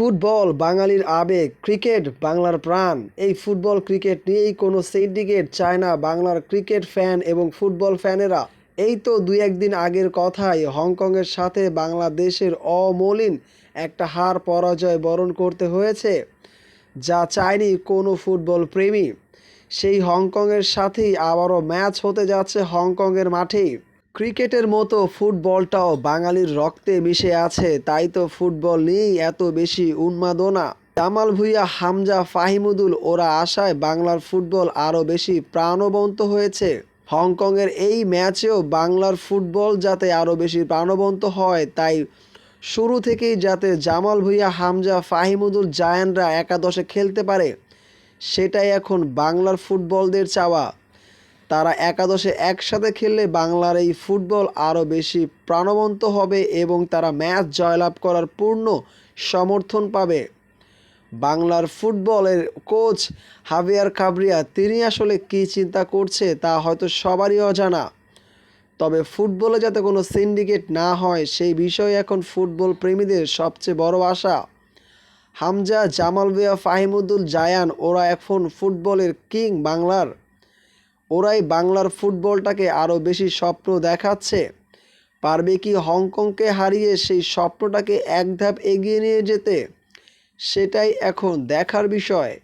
Football বাঙালির আবেগ, cricket বাংলার প্রাণ। এই ফুটবল ক্রিকেট নিয়েই কোনো সিন্ডিকেট চায় না বাংলার ক্রিকেট ফ্যান এবং ফুটবল ফ্যানেরা এই তো দুই একদিন আগের কথাই, হংকংয়ের সাথে বাংলাদেশের অমলিন একটা হার পরাজয় বরণ করতে হয়েছে, যা চায়নি কোনো ফুটবল প্রেমী। সেই হংকংয়ের সাথেই আবারও ম্যাচ হতে যাচ্ছে হংকংয়ের মাঠেই। ক্রিকেটের মতো ফুটবলটাও বাঙালির রক্তে মিশে আছে, তাই তো ফুটবল নিয়েই এত বেশি উন্মাদনা। জামাল ভুইয়া, হামজা ফাহিমুদুল, ওরা আশায় বাংলার ফুটবল আরও বেশি প্রাণবন্ত হয়েছে। হংকংয়ের এই ম্যাচেও বাংলার ফুটবল যাতে আরও বেশি প্রাণবন্ত হয়, তাই শুরু থেকেই যাতে জামাল ভুইয়া, হামজা ফাহিমুদুল জায়ানরা একাদশে খেলতে পারে, সেটাই এখন বাংলার ফুটবলদের চাওয়া। তারা একাদশে একসাথে খেললে বাংলার এই ফুটবল আরও বেশি প্রাণবন্ত হবে এবং তারা ম্যাচ জয়লাভ করার পূর্ণ সমর্থন পাবে। বাংলার ফুটবলের কোচ হাভিয়ার কাবরিয়া তিনি আসলে কী চিন্তা করছে তা হয়তো সবারই অজানা। তবে ফুটবলে যাতে কোনো সিন্ডিকেট না হয়, সেই বিষয়ে এখন ফুটবল প্রেমীদের সবচেয়ে বড় আশা। হামজা জামাল বিয়া ফাহিমুদ্দুল জায়ান, ওরা এখন ফুটবলের কিং বাংলার ওরাই বাংলার ফুটবলটাকে আরও বেশি স্বপ্ন দেখাচ্ছে। পারবে কি হংকংকে হারিয়ে সেই স্বপ্নটাকে এক ধাপ এগিয়ে নিয়ে যেতে? সেটাই এখন দেখার বিষয়।